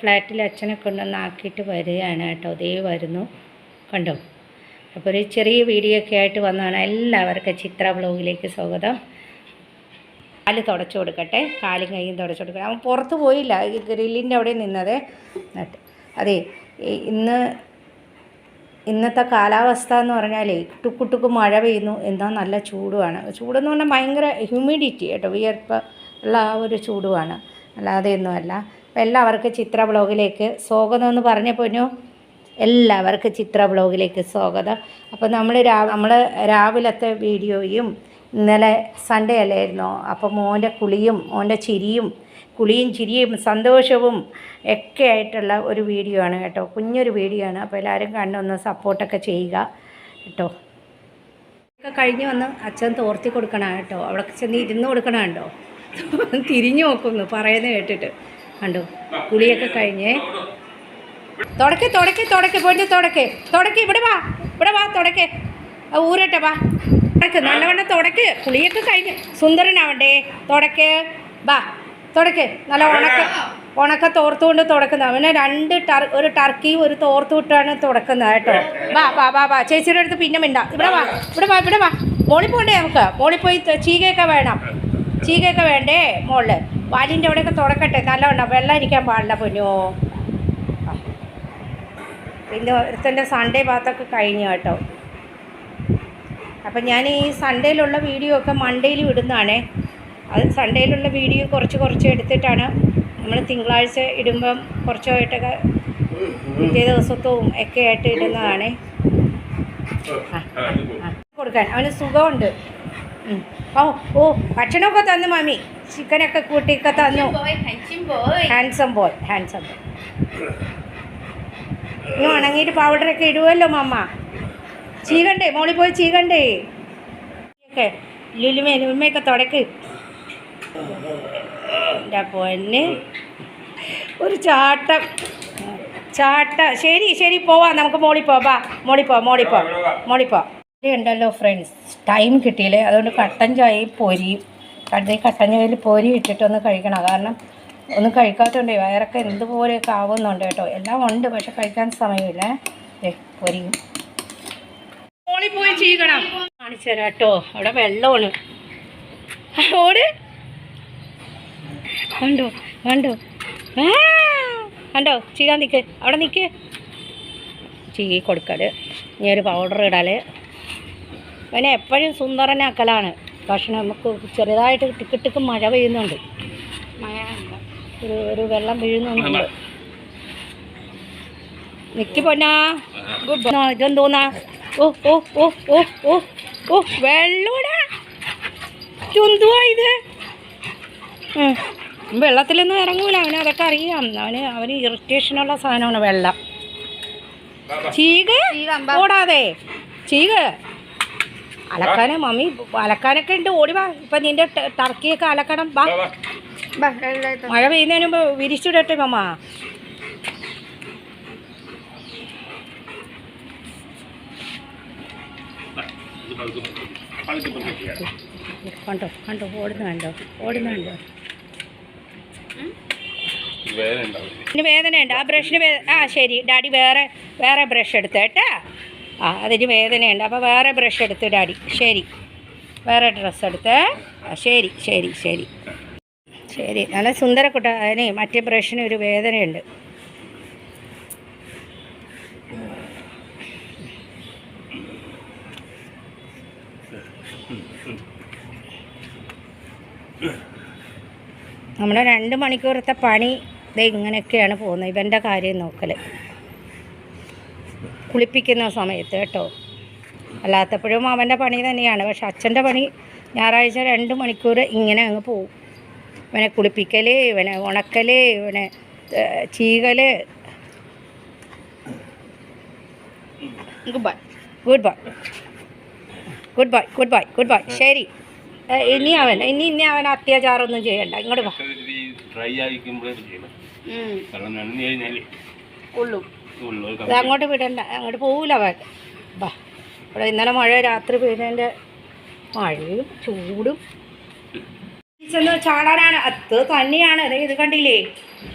ഫ്ലാറ്റിൽ അച്ഛനെ കൊണ്ടുവന്ന് ആക്കിയിട്ട് വരികയാണ് കേട്ടോ. ദേ വരുന്നു. കണ്ടോ? അപ്പോൾ ഒരു ചെറിയ വീഡിയോ ഒക്കെ ആയിട്ട് വന്നതാണ്. എല്ലാവർക്കും ചിത്ര ബ്ലോഗിലേക്ക് സ്വാഗതം. കാൽ തുടച്ചു കൊടുക്കട്ടെ. കാലും കൈയും തുടച്ചു കൊടുക്കട്ടെ. അവൻ പുറത്ത് പോയില്ല. ഈ ഗ്രില്ലിന്റെ അവിടെ നിന്നത്. അതെ ഇന്ന് ഇന്നത്തെ കാലാവസ്ഥ എന്ന് പറഞ്ഞാലേ ടുക്കുട്ടുക്ക് ടുക്കു മഴ പെയ്യുന്നു. എന്താ നല്ല ചൂടുമാണ് ചൂടെന്ന് പറഞ്ഞാൽ ഭയങ്കര ഹ്യൂമിഡിറ്റി കേട്ടോ. വിയർപ്പ് ഉള്ള ആ ഒരു ചൂടുമാണ് അല്ലാതെ ഒന്നുമല്ല. അപ്പോൾ എല്ലാവർക്കും ചിത്ര ബ്ലോഗിലേക്ക് സ്വാഗതം എന്ന് പറഞ്ഞ പൊന്നു. എല്ലാവർക്കും ചിത്ര ബ്ലോഗിലേക്ക് സ്വാഗതം. അപ്പോൾ നമ്മൾ രാ നമ്മൾ രാവിലത്തെ വീഡിയോയും ഇന്നലെ സൺഡേ അല്ലായിരുന്നോ. അപ്പോൾ മോന്റെ കുളിയും മോന്റെ ചിരിയും കുളിയും ചിരിയും സന്തോഷവും ഒക്കെ ആയിട്ടുള്ള ഒരു വീഡിയോ ആണ് കേട്ടോ. കുഞ്ഞൊരു വീഡിയോ ആണ്. അപ്പോൾ എല്ലാവരും കണ്ടൊന്ന് സപ്പോർട്ടൊക്കെ ചെയ്യുക കേട്ടോ. ഒക്കെ കഴിഞ്ഞ് വന്ന് അച്ഛൻ തോർത്തി കൊടുക്കണം കേട്ടോ. അവിടെ ചെന്ന് ഇരുന്ന് കൊടുക്കണം കേട്ടോ തിരിഞ്ഞു നോക്കുന്നു പറയുന്നത് കേട്ടിട്ട്. കണ്ടോ? കുളിയൊക്കെ കഴിഞ്ഞേ. തുടക്കേ തുടക്കേ തുടക്കേ പോയിട്ട് തുടക്കേ. തുടക്കേ ഇവിടെ വാ ഇവിടെ വാ തുടക്കേ. ഊരട്ടെ വാ. തുടക്ക് നല്ലവണ്ണം തുടക്ക്. കുളിയൊക്കെ കഴിഞ്ഞ്. സുന്ദരനാവണ്ടേ. തുടക്ക് വാ തുടക്ക്. നല്ല ഉണക്ക ഉണക്ക തോർത്തുകൊണ്ട് തുടക്കുന്നത് അവനെ രണ്ട് ടർ ഒരു ടർക്കിയും ഒരു തോർത്തു വിട്ടാണ് തുടക്കുന്നത് കേട്ടോ. വാ വാ വാ വാ. ചേച്ചിയുടെ അടുത്ത് പിന്നെ മിണ്ട. ഇവിടെ വാ ഇവിടെ വാ ഇവിടെ വാ. മോളിൽ പോണ്ടേ നമുക്ക്? മോളിൽ പോയി ചീകയൊക്കെ വേണം. ചീകയൊക്കെ വേണ്ടേ മോളിൽ വാലിന്റെ അവിടെയൊക്കെ തുടക്കട്ടെ നല്ലവണ്ണം വെള്ളം ഇരിക്കാൻ പാടില്ല പൊന്നോ. പിന്നെ ഒരുത്തന്റെ സൺഡേ ഭാഗത്തൊക്കെ കഴിഞ്ഞു കേട്ടോ. അപ്പം ഞാൻ ഈ സൺഡേയിലുള്ള വീഡിയോ ഒക്കെ മൺഡേയിൽ ഇടുന്നതാണേ. അത് സൺഡേയിലുള്ള വീഡിയോ കുറച്ച് കുറച്ച് എടുത്തിട്ടാണ് നമ്മൾ തിങ്കളാഴ്ച ഇടുമ്പം കുറച്ചായിട്ടൊക്കെ പിറ്റേ ദിവസത്വവും ഒക്കെ ആയിട്ട് ഇടുന്നതാണേ. കൊടുക്കാൻ. അവന് സുഖമുണ്ട്. ഓ ഓ ഭക്ഷണമൊക്കെ തന്നു മാമി. ചിക്കനൊക്കെ കൂട്ടിയൊക്കെ തന്നു. ഹാൻസം ബോയ് ഹാൻസം ബോയ് ഇനി ഉണങ്ങിയിട്ട് പൗഡറൊക്കെ ഇടുമല്ലോ മമ്മ ചീകണ്ടേ മോളിൽ പോയി ചീകണ്ടേ. ഒക്കെ ലുലുമേ ലുലുമയൊക്കെ തുടക്ക്. എന്റെ പൊന്ന്. ഒരു ചാട്ടം. ചാട്ട. ശരി ശരി പോവാം. നമുക്ക് മോളിൽ പോ ബാ. മോളിൽ പോ മോളിൽ പോ. മോളിൽ പോ. ഉണ്ടല്ലോ ഫ്രണ്ട്സ് ടൈം കിട്ടിയില്ലേ? അതുകൊണ്ട് കട്ടൻ ചായയും പൊരിയും. കടയിൽ കട്ടൻ ചായയിൽ പൊരി ഇട്ടിട്ടൊന്ന് കഴിക്കണം. കാരണം ഒന്നും കഴിക്കാത്തതുകൊണ്ട് വയറൊക്കെ എന്തുപോലെയൊക്കെ ആവുന്നുണ്ട് കേട്ടോ. എല്ലാം ഉണ്ട് പക്ഷെ കഴിക്കാൻ സമയമില്ല. പൊരിയും. മോളിൽ പോയി ചെയ്യണം കാണിച്ചു തരാം കേട്ടോ. അവിടെ വെള്ളമാണ്. ഓട്. കണ്ടോ? കണ്ടോ? കണ്ടോ? ചെയ്യാൻ നിൽക്ക് അവിടെ നിൽക്ക് ചീകി കൊടുക്കൽ ഇനി ഒരു പൗഡർ ഇടൽ പിന്നെ എപ്പോഴും സുന്ദരനാക്കലാണ് പക്ഷെ നമുക്ക് ചെറുതായിട്ട് ടിക്ക് ടിക്ക് മഴ പെയ്യുന്നുണ്ട് ഒരു ഒരു വെള്ളം വീഴുന്നുണ്ട്. നിക്ക് പൊന്നാ. ഗുഡ് ഇതെന്തോന്നാ? ഓ ഓ ഓ ഓ ഓ ഓ വെള്ളൂടാ. ഇത്. വെള്ളത്തിലൊന്നും ഇറങ്ങൂല. അവന് അതൊക്കെ അറിയാം. അവന് അവന് ഇറിറ്റേഷനുള്ള സാധനമാണ് വെള്ളം. ചീക? ഓടാതെ. ചീക? അലക്കാന് മമ്മി അലക്കാനൊക്കെ ഉണ്ട്. ഓടി വാ. ഇപ്പം നിന്റെ ടർക്കിയൊക്കെ അലക്കണം. വാ. മഴ പെയ്യുന്നതിന് മുമ്പ് വിരിച്ചിടട്ടെ മമ്മ. കണ്ടോ കണ്ടോ ഓടുന്ന കണ്ടോ ഓടുന്ന കണ്ടോ. വേദന ഉണ്ട് ആ ബ്രഷിന് ആ ശരി. ഡാഡി വേറെ വേറെ ബ്രഷ് എടുത്ത് കേട്ടാ? ആ അതിന് വേദനയുണ്ട്. അപ്പോൾ വേറെ ബ്രഷ് എടുത്ത് ഡാഡി ശരി. വേറെ ഡ്രസ്സ് എടുത്ത്. ശരി ശരി ശരി. ശരി. നല്ല സുന്ദരക്കുട്ട അതിന് മറ്റേ ബ്രഷിന് ഒരു വേദനയുണ്ട്. നമ്മുടെ രണ്ട് മണിക്കൂറത്തെ പണി ഇത് ഇങ്ങനെയൊക്കെയാണ് പോകുന്നത്. ഇവന്റെ കാര്യം നോക്കൽ കുളിപ്പിക്കുന്ന സമയത്ത് കേട്ടോ. അല്ലാത്തപ്പോഴും അവന്റെ പണി തന്നെയാണ്. പക്ഷെ അച്ഛന്റെ പണി ഞായറാഴ്ച രണ്ട് മണിക്കൂർ ഇങ്ങനെ അങ്ങ് പോവും. ഇവനെ കുളിപ്പിക്കൽ ഇവനെ ഉണക്കൽ ഇവനെ ചീകൽ good bye good bye good bye good bye good bye ശരി. ഇനി അവൻ ഇനി ഇനി അവൻ അത്യാചാരമൊന്നും ചെയ്യണ്ട. ഇങ്ങോട്ട് വാ. ഡ്രൈ ആയിരിക്കുമ്പോഴേ ചെയ്യണം കാരണം ഇത് അങ്ങോട്ട് വിടണ്ട അങ്ങോട്ട് പോവില്ല അവൻ. ബാ ഇവിടെ ഇന്നലെ മഴ രാത്രി പെയ്തതിന്റെ മഴയും ചൂടും. ചെന്ന് ചാടാനാണ്. അത് തന്നെയാണ്. അതെ ഇത് കണ്ടില്ലേ?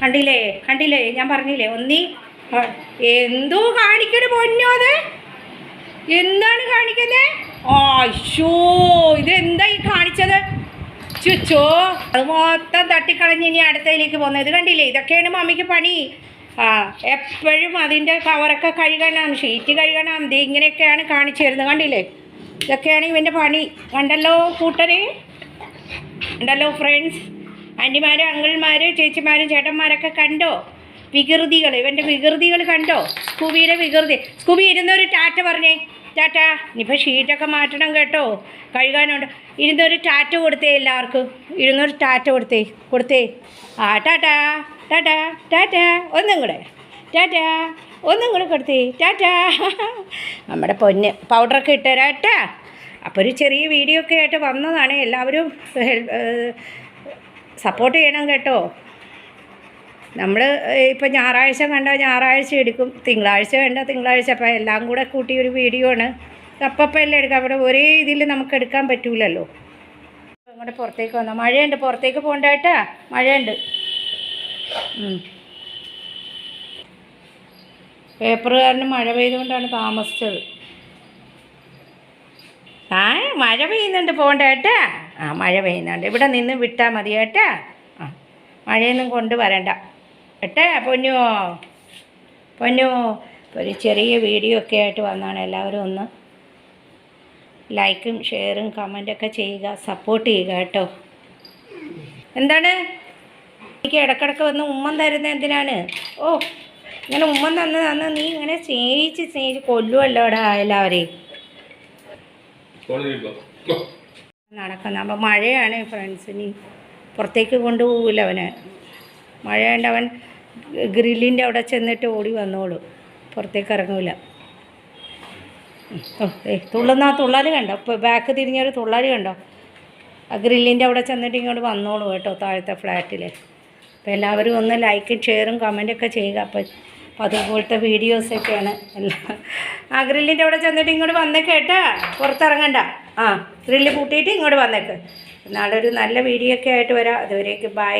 കണ്ടില്ലേ? കണ്ടില്ലേ? ഞാൻ പറഞ്ഞില്ലേ? ഒന്നി എന്തോ കാണിക്കണ പൊന്നോ അത്? എന്താണ് കാണിക്കുന്നത് ഇത് എന്താ ഈ കാണിച്ചത്? ചുച്ചോ അത് മൊത്തം തട്ടിക്കളഞ്ഞ് ഇനി അടുത്തതിലേക്ക് പോകുന്നത്. ഇത് കണ്ടില്ലേ? ഇതൊക്കെയാണ് മമ്മിക്ക് പണി. ആ എപ്പോഴും അതിന്റെ കവറൊക്കെ കഴുകണം ഷീറ്റ് കഴുകണം ഇത് ഇങ്ങനെയൊക്കെയാണ് കാണിച്ചു തരുന്നത്. കണ്ടില്ലേ? ഇതൊക്കെയാണ് ഇവന്റെ പണി. കണ്ടല്ലോ കൂട്ടരെ? ഉണ്ടല്ലോ ഫ്രണ്ട്സ് ആന്റിമാരും അങ്കിൾമാരും ചേച്ചിമാരും ചേട്ടന്മാരൊക്കെ കണ്ടോ? വികൃതികൾ ഇവന്റെ വികൃതികൾ കണ്ടോ? സ്കൂബിയുടെ വികൃതി. സ്കൂബി ഇരുന്നൊരു ടാറ്റ പറഞ്ഞേ. ടാറ്റ ഇനിയിപ്പോൾ ഷീറ്റൊക്കെ മാറ്റണം കേട്ടോ. കഴുകാനുണ്ട്. ഇരുന്നൊരു ടാറ്റ കൊടുത്തേ എല്ലാവർക്കും. ഇരുന്നൊരു ടാറ്റ കൊടുത്തേ. കൊടുത്തേ. ആ ടാറ്റ. ടാറ്റ ടാറ്റാ ഒന്നും കൂടെ. ടാറ്റാ ഒന്നും കൂടെ കൊടുത്തി. ടാറ്റാ. നമ്മുടെ പൊന്ന് പൗഡറൊക്കെ ഇട്ടരാട്ടാ അപ്പോൾ ഒരു ചെറിയ വീഡിയോ ഒക്കെ ആയിട്ട് വന്നതാണ്. എല്ലാവരും സപ്പോർട്ട് ചെയ്യണം കേട്ടോ. നമ്മൾ ഇപ്പോൾ ഞായറാഴ്ച കണ്ട ഞായറാഴ്ച എടുക്കും. തിങ്കളാഴ്ച വേണ്ട തിങ്കളാഴ്ച. അപ്പോൾ എല്ലാം കൂടെ കൂട്ടി ഒരു വീഡിയോ ആണ്. അപ്പം എല്ലാം എടുക്കാം. അവിടെ ഒരേ ഇതിൽ നമുക്ക് എടുക്കാൻ പറ്റൂലല്ലോ. അങ്ങോട്ട് പുറത്തേക്ക് വന്നാൽ മഴയുണ്ട്. പുറത്തേക്ക് പോകണ്ട കേട്ടാ. മഴയുണ്ട്. ഉം. പേപ്പറുകാരന് മഴ പെയ്തുകൊണ്ടാണ് താമസിച്ചത്. ആ മഴ പെയ്യുന്നുണ്ട് പോകണ്ട കേട്ടാ ആ മഴ പെയ്യുന്നുണ്ട്. ഇവിടെ നിന്ന് വിട്ടാൽ മതി ആ മഴയൊന്നും കൊണ്ട് വരണ്ട. കേട്ടാ പൊന്നോ? പൊന്നോ? ഒരു ചെറിയ വീഡിയോ ഒക്കെ ആയിട്ട് വന്നാണ് എല്ലാവരും ഒന്ന് ലൈക്കും ഷെയറും കമന്റൊക്കെ ചെയ്യുക സപ്പോർട്ട് ചെയ്യുക കേട്ടോ. എന്താണ്? എനിക്ക് ഇടക്കിടക്ക് വന്ന് ഉമ്മൻ തരുന്ന എന്തിനാണ്? ഓ ഇങ്ങനെ ഉമ്മൻ തന്ന് തന്ന് നീ ഇങ്ങനെ സ്നേഹിച്ച് സ്നേഹിച്ച് കൊല്ലുമല്ലോടാ എല്ലാവരെയും. നടക്കുന്ന അപ്പം മഴയാണ് ഫ്രണ്ട്സിന് പുറത്തേക്ക് കൊണ്ടുപോകില്ല അവന്. മഴയുണ്ട് അവൻ ഗ്രില്ലിന്റെ അവിടെ ചെന്നിട്ട് ഓടി വന്നോളൂ. പുറത്തേക്ക് ഇറങ്ങൂല. ഏ തുള്ളുന്ന ആ തുള്ളൽ കണ്ടോ? ഇപ്പോൾ ബാക്ക് തിരിഞ്ഞൊരു തുള്ളാൽ കണ്ടോ? ആ ഗ്രില്ലിന്റെ അവിടെ ചെന്നിട്ട് ഇങ്ങോട്ട് വന്നോളൂ കേട്ടോ താഴത്തെ ഫ്ലാറ്റിൽ അപ്പോൾ എല്ലാവരും ഒന്ന് ലൈക്കും ഷെയറും കമന്റൊക്കെ ചെയ്യുക. അപ്പോൾ അപ്പോൾ അതുപോലത്തെ വീഡിയോസൊക്കെയാണ് എല്ലാം ആ ഗ്രില്ലിന്റെ അവിടെ ചെന്നിട്ട് ഇങ്ങോട്ട് വന്നേക്ക് കേട്ടോ. പുറത്തിറങ്ങണ്ട. ആ ഗ്രില്ല് കൂട്ടിയിട്ട് ഇങ്ങോട്ട് വന്നേക്ക്. നാളെ ഒരു നല്ല വീഡിയോ ഒക്കെ ആയിട്ട് വരാം. അതുവരേക്ക് ബൈ